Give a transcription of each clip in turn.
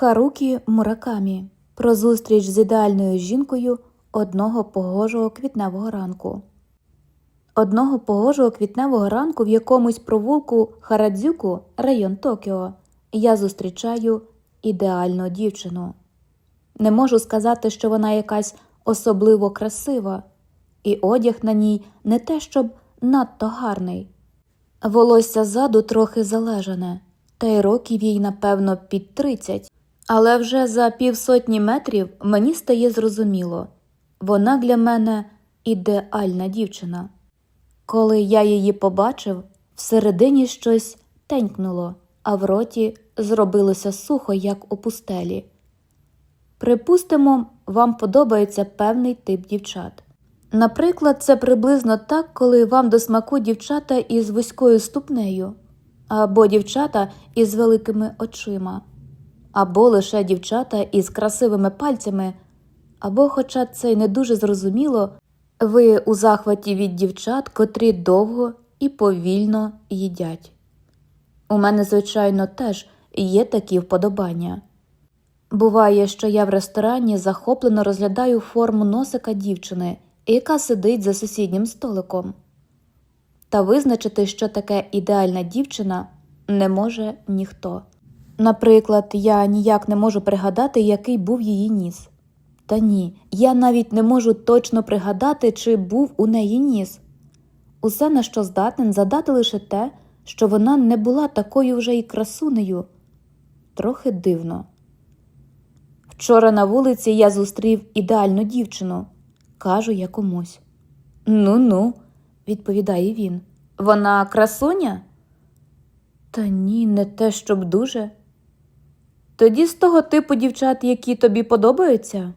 Харукі Муракамі про зустріч з ідеальною жінкою одного погожого квітневого ранку. Одного погожого квітневого ранку в якомусь провулку Харадзюку, район Токіо, я зустрічаю ідеальну дівчину. Не можу сказати, що вона якась особливо красива, і одяг на ній не те, щоб надто гарний. Волосся ззаду трохи залежане, та й років їй, напевно, під тридцять. Але вже за півсотні метрів мені стає зрозуміло вона для мене ідеальна дівчина. Коли я її побачив, всередині щось тенькнуло, а в роті зробилося сухо, як у пустелі. Припустимо, вам подобається певний тип дівчат. Наприклад, це приблизно так, коли вам до смаку дівчата із вузькою ступнею, або дівчата із великими очима, або лише дівчата із красивими пальцями, або, хоча це й не дуже зрозуміло, ви у захваті від дівчат, котрі довго і повільно їдять. У мене, звичайно, теж є такі вподобання. Буває, що я в ресторані захоплено розглядаю форму носика дівчини, яка сидить за сусіднім столиком. Та визначити, що таке ідеальна дівчина, не може ніхто. Наприклад, я ніяк не можу пригадати, який був її ніс. Та ні, я навіть не можу точно пригадати, чи був у неї ніс. Усе, на що здатен задати лише те, що вона не була такою вже й красунею. Трохи дивно. Вчора на вулиці я зустрів ідеальну дівчину, кажу я комусь. Ну ну, відповідає він. Вона красуня? Та ні, не те, щоб дуже. Тоді з того типу дівчат, які тобі подобаються?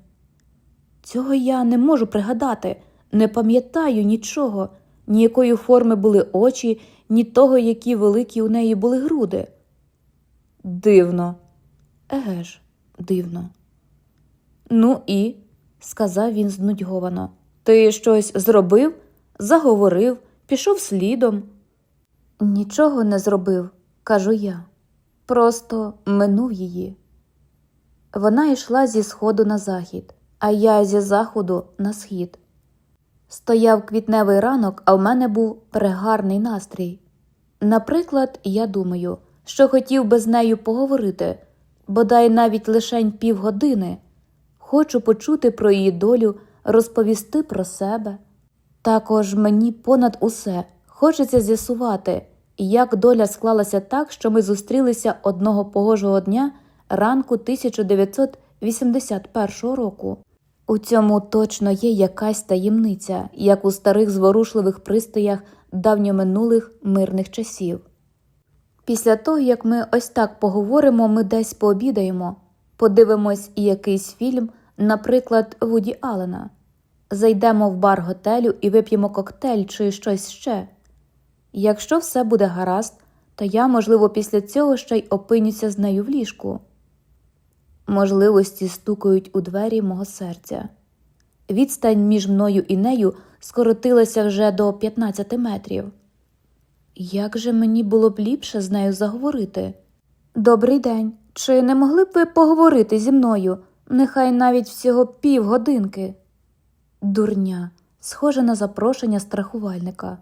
Цього я не можу пригадати, не пам'ятаю нічого, ні якої форми були очі, ні того, які великі у неї були груди. Дивно. Еге ж, дивно. Ну і, сказав він знудьговано, ти щось зробив, заговорив, пішов слідом. Нічого не зробив, кажу я. Просто минув її. Вона йшла зі сходу на захід, а я зі заходу на схід. Стояв квітневий ранок, а в мене був прегарний настрій. Наприклад, я думаю, що хотів би з нею поговорити, бодай навіть лишень півгодини. Хочу почути про її долю, розповісти про себе. Також мені понад усе хочеться з'ясувати, як доля склалася так, що ми зустрілися одного погожого дня ранку 1981 року. У цьому точно є якась таємниця, як у старих зворушливих пристоях давньоминулих мирних часів. Після того, як ми ось так поговоримо, ми десь пообідаємо, подивимось і якийсь фільм, наприклад, Вуді Аллена. Зайдемо в бар готелю і вип'ємо коктейль чи щось ще. Якщо все буде гаразд, то я, можливо, після цього ще й опинюся з нею в ліжку. Можливості стукають у двері мого серця. Відстань між мною і нею скоротилася вже до 15 метрів. Як же мені було б ліпше з нею заговорити? Добрий день. Чи не могли б ви поговорити зі мною? Нехай навіть всього півгодинки. Дурня, схоже на запрошення страхувальника.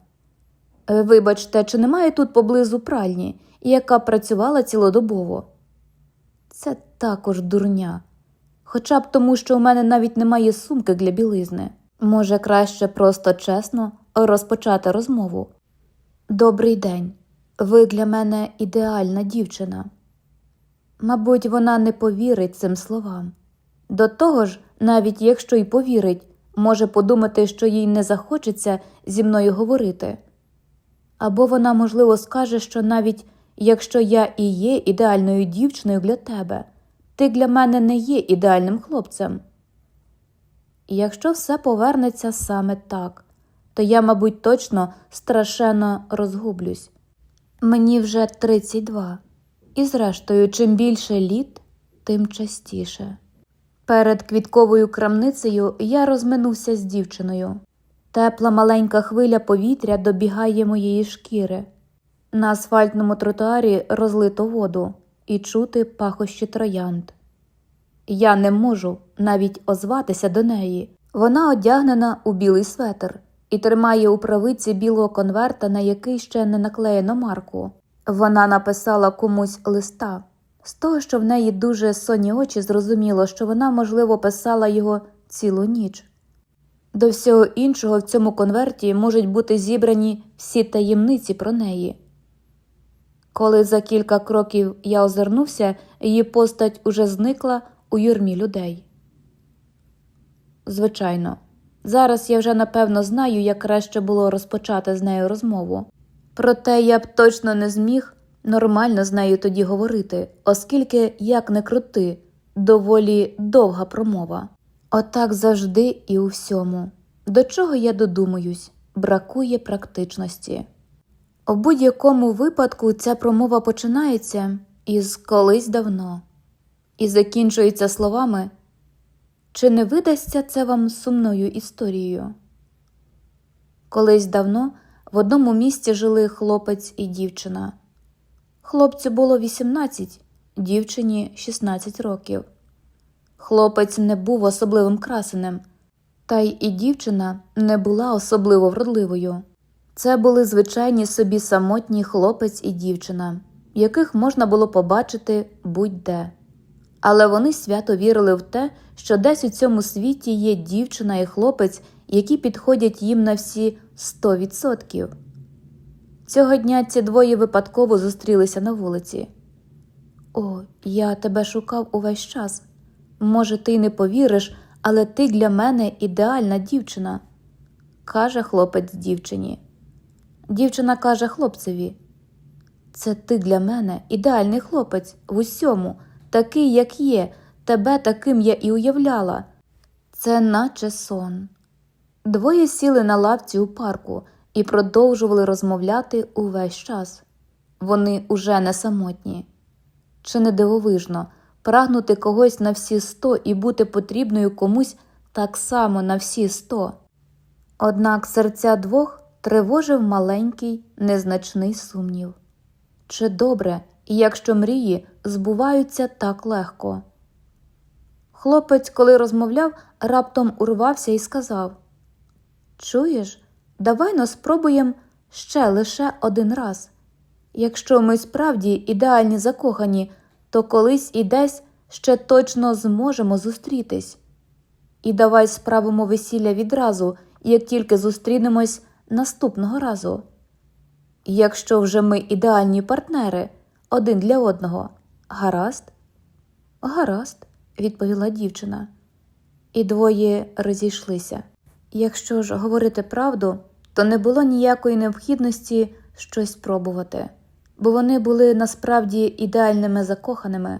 «Е, Вибачте, чи немає тут поблизу пральні, яка працювала цілодобово? Це також дурня. Хоча б тому, що у мене навіть немає сумки для білизни. Може, краще просто чесно розпочати розмову. Добрий день. Ви для мене ідеальна дівчина. Мабуть, вона не повірить цим словам. До того ж, навіть якщо й повірить, може подумати, що їй не захочеться зі мною говорити. Або вона, можливо, скаже, що навіть якщо я і є ідеальною дівчиною для тебе, ти для мене не є ідеальним хлопцем. Якщо все повернеться саме так, то я, мабуть, точно страшенно розгублюсь. Мені вже 32, і, зрештою, чим більше літ, тим частіше. Перед квітковою крамницею я розминувся з дівчиною. Тепла маленька хвиля повітря добігає моєї шкіри. На асфальтному тротуарі розлито воду і чути пахощі троянд. Я не можу навіть озватися до неї. Вона одягнена у білий светр і тримає у правиці білого конверта, на який ще не наклеєно марку. Вона написала комусь листа. З того, що в неї дуже сонні очі, зрозуміло, що вона, можливо, писала його цілу ніч. До всього іншого в цьому конверті можуть бути зібрані всі таємниці про неї. Коли за кілька кроків я озирнувся, її постать уже зникла у юрмі людей. Звичайно, зараз я вже напевно знаю, як краще було розпочати з нею розмову. Проте я б точно не зміг нормально з нею тоді говорити, оскільки, як не крути, доволі довга промова. Отак завжди і у всьому. До чого я додумуюсь, бракує практичності. У будь-якому випадку ця промова починається із колись давно і закінчується словами Чи не видасться це вам сумною історією? Колись давно в одному місті жили хлопець і дівчина. Хлопцю було 18, дівчині 16 років. Хлопець не був особливим красенем, та й і дівчина не була особливо вродливою. Це були звичайні собі самотні хлопець і дівчина, яких можна було побачити будь-де. Але вони свято вірили в те, що десь у цьому світі є дівчина і хлопець, які підходять їм на всі 100%. Цього дня ці двоє випадково зустрілися на вулиці. О, я тебе шукав увесь час. Може, ти й не повіриш, але ти для мене ідеальна дівчина, каже хлопець дівчині. Дівчина каже хлопцеві: Це ти для мене ідеальний хлопець в усьому, такий, як є, тебе таким я і уявляла. Це наче сон. Двоє сіли на лавці у парку і продовжували розмовляти увесь час. Вони уже не самотні. Чи не дивовижно прагнути когось на всі сто і бути потрібною комусь так само на всі сто? Однак серця двох тривожив маленький, незначний сумнів. Чи добре, якщо мрії збуваються так легко? Хлопець, коли розмовляв, раптом урвався і сказав Чуєш, давай но спробуємо ще лише один раз. Якщо ми справді ідеальні закохані, то колись і десь ще точно зможемо зустрітись. І давай справимо весілля відразу, як тільки зустрінемось наступного разу. Якщо вже ми ідеальні партнери один для одного, гаразд? Гаразд, відповіла дівчина. І двоє розійшлися. Якщо ж говорити правду, то не було ніякої необхідності щось пробувати, бо вони були насправді ідеальними закоханими.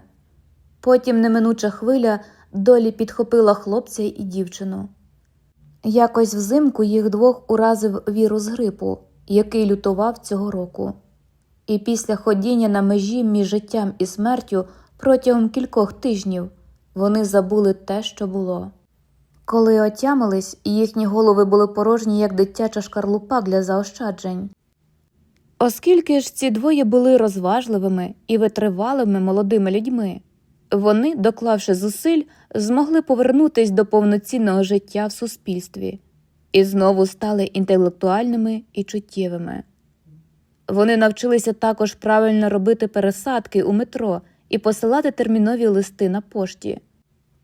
Потім неминуча хвиля долі підхопила хлопця і дівчину. Якось взимку їх двох уразив вірус грипу, який лютував цього року. І після ходіння на межі між життям і смертю протягом кількох тижнів вони забули те, що було. Коли отямились, їхні голови були порожні, як дитяча шкарлупа для заощаджень. Оскільки ж ці двоє були розважливими і витривалими молодими людьми, вони, доклавши зусиль, змогли повернутись до повноцінного життя в суспільстві і знову стали інтелектуальними і чуттєвими. Вони навчилися також правильно робити пересадки у метро і посилати термінові листи на пошті.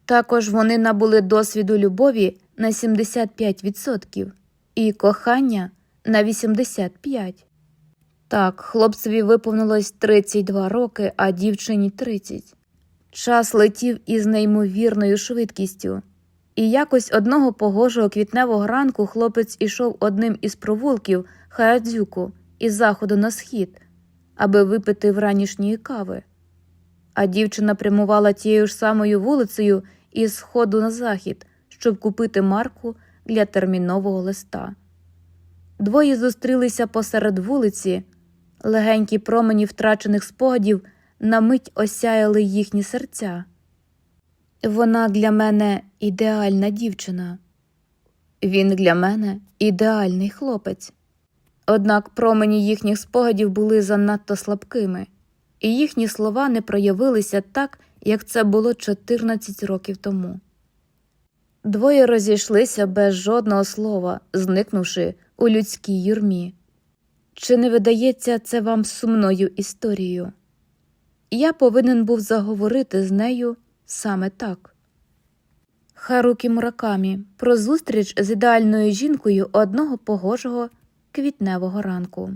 Також вони набули досвіду любові на 75% і кохання на 85%. Так, хлопцеві виповнилось 32 роки, а дівчині 30. Час летів із неймовірною швидкістю, і якось одного погожого квітневого ранку хлопець ішов одним із провулків Хаядзюку із заходу на схід, аби випити вранішньої кави. А дівчина прямувала тією ж самою вулицею із сходу на захід, щоб купити марку для термінового листа. Двоє зустрілися посеред вулиці, легенькі промені втрачених спогадів на мить осяяли їхні серця. Вона для мене ідеальна дівчина, він для мене ідеальний хлопець. Однак промені їхніх спогадів були занадто слабкими, і їхні слова не проявилися так, як це було 14 років тому. Двоє розійшлися без жодного слова, зникнувши у людській юрмі. Чи не видається це вам сумною історією? Я повинен був заговорити з нею саме так. Харукі Муракамі про зустріч з ідеальною жінкою одного погожого квітневого ранку.